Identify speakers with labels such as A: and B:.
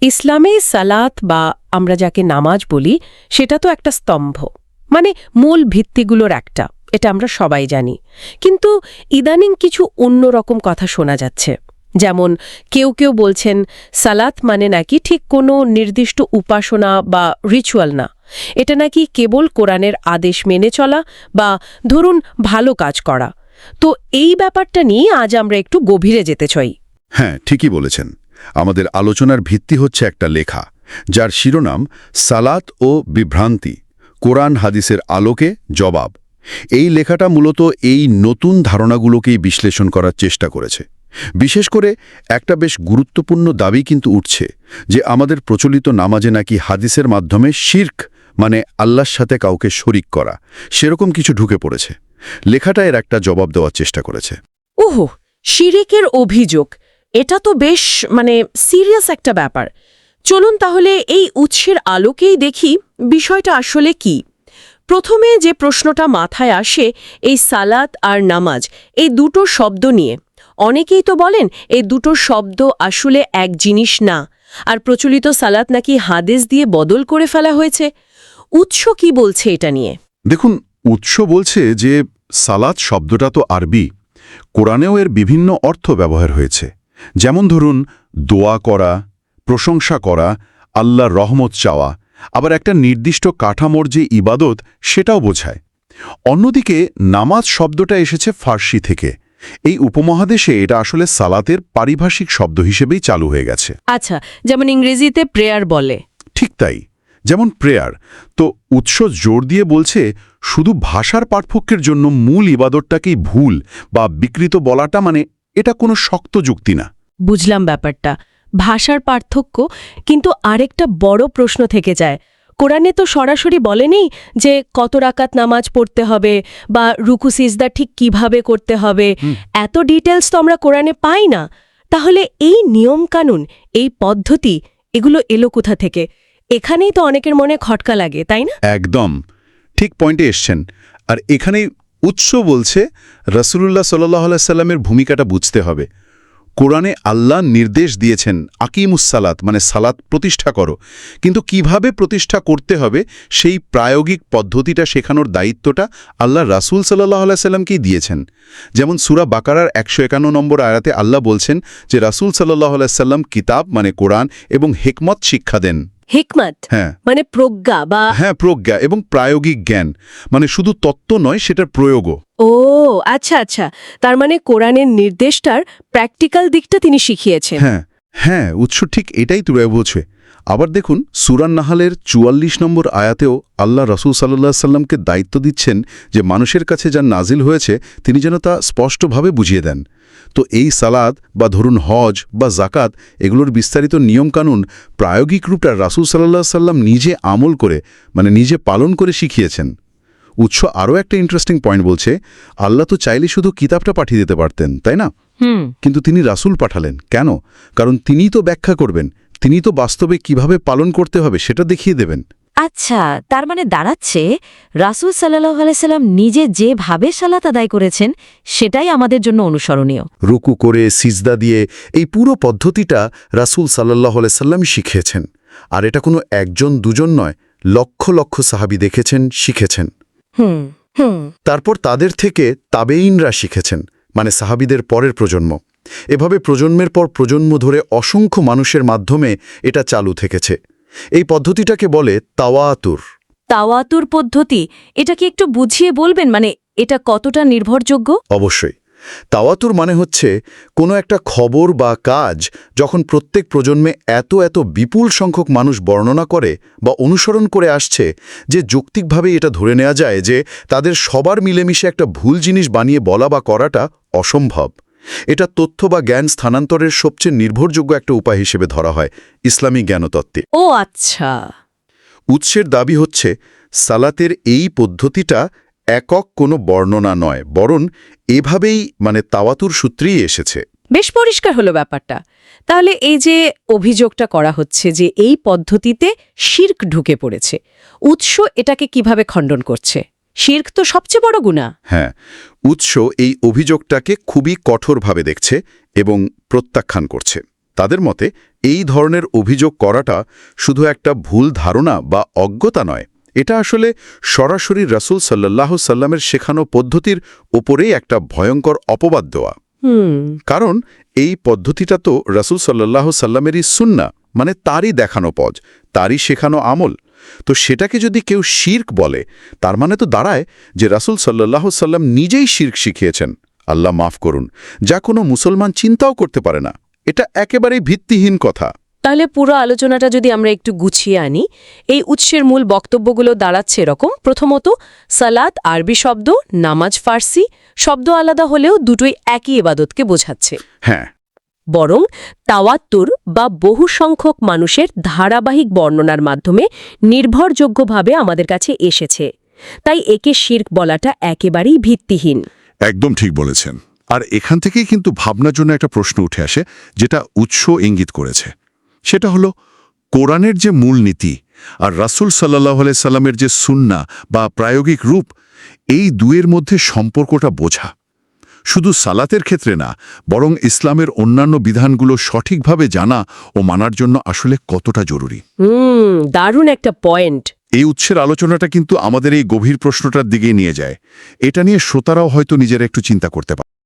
A: ইসলামে সালাত বা আমরা যাকে নামাজ বলি, সেটা তো একটা স্তম্ভ। মানে মূল ভিত্তিগুলোর একটা, এটা আমরা সবাই জানি। কিন্তু ইদানিং কিছু অন্যরকম কথা শোনা যাচ্ছে। যেমন কেউ কেউ বলছেন, সালাত মানে নাকি ঠিক কোনো নির্দিষ্ট উপাসনা বা রিচুয়াল না। এটা নাকি কেবল কোরআনের আদেশ মেনে চলা বা ধরুন ভালো কাজ করা। তো এই ব্যাপারটা নিয়ে আজ আমরা একটু গভীরে যেতে চাই।
B: হ্যাঁ ঠিকই বলেছেন। আমাদের আলোচনার ভিত্তি হচ্ছে একটা লেখা, যার শিরোনাম সালাত ও বিভ্রান্তি, কোরআন হাদিসের আলোকে জবাব। এই লেখাটা মূলত এই নতুন ধারণাগুলোকেই বিশ্লেষণ করার চেষ্টা করেছে। বিশেষ করে একটা বেশ গুরুত্বপূর্ণ দাবি কিন্তু উঠছে যে আমাদের প্রচলিত নামাজে নাকি হাদিসের মাধ্যমে শির্ক মানে আল্লাহর সাথে কাউকে শরিক করা, সেরকম কিছু ঢুকে পড়েছে। লেখাটা এর একটা জবাব দেওয়ার চেষ্টা করেছে।
A: ওহো, শিরিকের অভিযোগ। এটা তো বেশ মানে সিরিয়াস একটা ব্যাপার। চলুন তাহলে এই উৎসের আলোকেই দেখি বিষয়টা আসলে কি। প্রথমে যে প্রশ্নটা মাথায় আসে, এই সালাত আর নামাজ, এই দুটো শব্দ নিয়ে। অনেকেই তো বলেন, এই দুটো শব্দ আসলে এক জিনিস না, আর প্রচলিত সালাত নাকি হাদেস দিয়ে বদল করে ফেলা হয়েছে। উৎস কি বলছে এটা নিয়ে?
B: দেখুন, উৎস বলছে যে সালাত শব্দটা তো আরবি। কোরআনেও এর বিভিন্ন অর্থ ব্যবহার হয়েছে। যেমন ধরুন দোয়া করা প্রশংসা করা আল্লাহর রহমত চাওয়া আবার একটা নির্দিষ্ট কাঠামোর যে ইবাদত সেটাও বোঝায়। অন্যদিকে নামাজ শব্দটা এসেছে ফার্সি থেকে। এই উপমহাদেশে এটা আসলে সালাতের পারিভাষিক শব্দ হিসেবেই চালু হয়ে গেছে।
A: আচ্ছা যেমন ইংরেজিতে প্রেয়ার বলে।
B: ঠিক তাই। যেমন প্রেয়ার। তো উৎস জোর দিয়ে বলছে শুধু ভাষার পার্থক্যের জন্য মূল ইবাদতটাকেই ভুল বা বিকৃত বলাটা মানে এটা কোনো শক্ত যুক্তি না।
A: বুঝলাম ব্যাপারটা। ভাষার পার্থক্য কিন্তু আরেকটা বড় প্রশ্ন থেকে যায়। কোরআনে তো সরাসরি বলেনি যে কত রাকাত নামাজ পড়তে হবে বা রুকু সিজদা ঠিক কীভাবে করতে হবে। এত ডিটেলস তো আমরা কোরআনে পাই না। তাহলে এই নিয়ম কানুন এই পদ্ধতি এগুলো এলো কোথা থেকে? এখানেই তো অনেকের মনে খটকা লাগে তাই না?
B: একদম। ঠিক পয়েন্টে এসছেন। আর এখানেই উৎস বলছে রসুল্লাহ সাল্লাহ সাল্লামের ভূমিকাটা বুঝতে হবে। কোরআনে আল্লাহ নির্দেশ দিয়েছেন আকিমুসালাত মানে সালাত প্রতিষ্ঠা করো। কিন্তু কীভাবে প্রতিষ্ঠা করতে হবে, সেই প্রায়োগিক পদ্ধতিটা শেখানোর দায়িত্বটা আল্লাহ রাসুল সাল্লাহ সাল্লামকেই দিয়েছেন। যেমন সুরা বাকারার একশো একান্ন নম্বর আয়াতে আল্লাহ বলছেন যে, রাসুল সাল্লাহ সাল্লাম কিতাব মানে কোরআন এবং হেকমত শিক্ষা দেন।
A: হিকমত
B: হ্যাঁ।
A: মানে প্রজ্ঞা বা
B: হ্যাঁ প্রজ্ঞা এবং প্রায়োগিক জ্ঞান। মানে শুধু তত্ত্ব নয় সেটার প্রয়োগও।
A: ও আচ্ছা আচ্ছা। তার মানে কোরআনের নির্দেশটার প্র্যাকটিক্যাল দিকটা তিনি শিখিয়েছেন।
B: হ্যাঁ হ্যাঁ উৎস ঠিক এটাই তুলে বোঝে আবার দেখুন সুরান নাহালের চুয়াল্লিশ নম্বর আয়াতেও আল্লাহ রসুল সাল্লাহ সাল্লামকে দায়িত্ব দিচ্ছেন যে মানুষের কাছে যা নাজিল হয়েছে তিনি যেন তা স্পষ্টভাবে বুঝিয়ে দেন। তো এই সালাদ বা ধরুন হজ বা জাকাত এগুলোর বিস্তারিত নিয়মকানুন প্রায়োগিক রূপটা রাসুল সাল্লাহ সাল্লাম নিজে আমল করে মানে নিজে পালন করে শিখিয়েছেন। উৎস আরও একটা ইন্টারেস্টিং পয়েন্ট বলছে আল্লাহ তো চাইলে শুধু কিতাবটা পাঠিয়ে দিতে পারতেন তাই না? কিন্তু তিনি রাসুল পাঠালেন। কেন? কারণ তিনিই তো ব্যাখ্যা করবেন তিনি তো বাস্তবে কীভাবে পালন করতে হবে সেটা দেখিয়ে দেবেন।
C: আচ্ছা তার মানে দাঁড়াচ্ছে রাসুল সাল্লাহ আলাইসাল্লাম নিজে যেভাবে সালাত আদায় করেছেন সেটাই আমাদের জন্য অনুসরণীয়।
B: রুকু করে সিজদা দিয়ে এই পুরো পদ্ধতিটা রাসুল সাল্লাহ আলাইসাল্লাম শিখিয়েছেন। আর এটা কোনো একজন দুজন নয় লক্ষ লক্ষ সাহাবি দেখেছেন শিখেছেন।
C: হুম হুম।
B: তারপর তাদের থেকে তাবেইনরা শিখেছেন মানে সাহাবিদের পরের প্রজন্ম। এভাবে প্রজন্মের পর প্রজন্ম ধরে অসংখ্য মানুষের মাধ্যমে এটা চালু থেকেছে। এই পদ্ধতিটাকে বলে তাওয়াতুর।
C: তাওয়াতুর পদ্ধতি এটা কি একটু বুঝিয়ে বলবেন? মানে এটা কতটা নির্ভরযোগ্য?
B: অবশ্যই। তাওয়াতুর মানে হচ্ছে কোনো একটা খবর বা কাজ যখন প্রত্যেক প্রজন্মে এত এত বিপুল সংখ্যক মানুষ বর্ণনা করে বা অনুসরণ করে আসছে যে যৌক্তিকভাবে এটা ধরে নেওয়া যায় যে তাদের সবার মিলেমিশে একটা ভুল জিনিস বানিয়ে বলা বা করাটা অসম্ভব। এটা তথ্য বা জ্ঞান স্থানান্তরের সবচেয়ে নির্ভরযোগ্য একটা উপায় হিসেবে ধরা হয় ইসলামী জ্ঞানতত্ত্বে।
A: ও আচ্ছা।
B: উৎসের দাবি হচ্ছে সালাতের এই পদ্ধতিটা একক কোনো বর্ণনা নয় বরং এভাবেই মানে তাওয়াতুর সূত্রেই এসেছে।
A: বেশ পরিষ্কার হলো ব্যাপারটা। তাহলে এই যে অভিযোগটা করা হচ্ছে যে এই পদ্ধতিতে শির্ক ঢুকে পড়েছে উৎস এটাকে কীভাবে খণ্ডন করছে? শির্ক তো সবচেয়ে বড় গুণা।
B: হ্যাঁ উৎস এই অভিযোগটাকে খুবই কঠোরভাবে দেখছে এবং প্রত্যাখ্যান করছে। তাদের মতে এই ধরনের অভিযোগ করাটা শুধু একটা ভুল ধারণা বা অজ্ঞতা নয় এটা আসলে সরাসরি রাসূল সাল্লাহ সাল্লামের শেখানো পদ্ধতির ওপরেই একটা ভয়ঙ্কর অপবাদ দেওয়া। কারণ এই পদ্ধতিটা তো রাসূল সাল্লাহ সাল্লামেরই সুন্না মানে তারই দেখানো পজ তারই শেখানো আমল তো সেটাকে যদি কেউ শির্ক বলে তার মানে তো দাঁড়ায় যে রাসূল সাল্লাহ সাল্লাম নিজেই শির্ক শিখিয়েছেন। আল্লাহ মাফ করুন যা কোনো মুসলমান চিন্তাও করতে পারে না। এটা একেবারেই ভিত্তিহীন কথা।
A: তাহলে পুরো আলোচনাটা যদি আমরা একটু গুছিয়ে আনি এই উৎসের মূল বক্তব্যগুলো দাঁড়াচ্ছে এরকম। প্রথমত সালাত আরবি শব্দ নামাজ ফার্সি শব্দ আলাদা হলেও দুটোই একই এবাদতকে বোঝাচ্ছে।
B: হ্যাঁ
A: বরং তাওয়াত্তুর বা বহু সংখ্যক মানুষের ধারাবাহিক বর্ণনার মাধ্যমে নির্ভরযোগ্যভাবে আমাদের কাছে এসেছে। তাই একে শির্ক বলাটা একেবারেই ভিত্তিহীন।
D: একদম ঠিক বলেছেন। আর এখান থেকেই কিন্তু ভাবনার জন্য একটা প্রশ্ন উঠে আসে, যেটা উৎস ইঙ্গিত করেছে। সেটা হলো, কোরআনের যে মূল নীতি আর রাসূল সাল্লাহ সাল্লামের যে সুন্না বা প্রায়োগিক রূপ, এই দুয়ের মধ্যে সম্পর্কটা বোঝা। শুধু সালাতের ক্ষেত্রে না বরং ইসলামের অন্যান্য বিধানগুলো সঠিকভাবে জানা ও মানার জন্য আসলে কতটা জরুরি।
A: হুম দারুণ একটা পয়েন্ট।
D: এই উৎসের আলোচনাটা কিন্তু আমাদের এই গভীর প্রশ্নটার দিকেই নিয়ে যায়। এটা নিয়ে শ্রোতারাও হয়তো নিজেরা একটু চিন্তা করতে পারে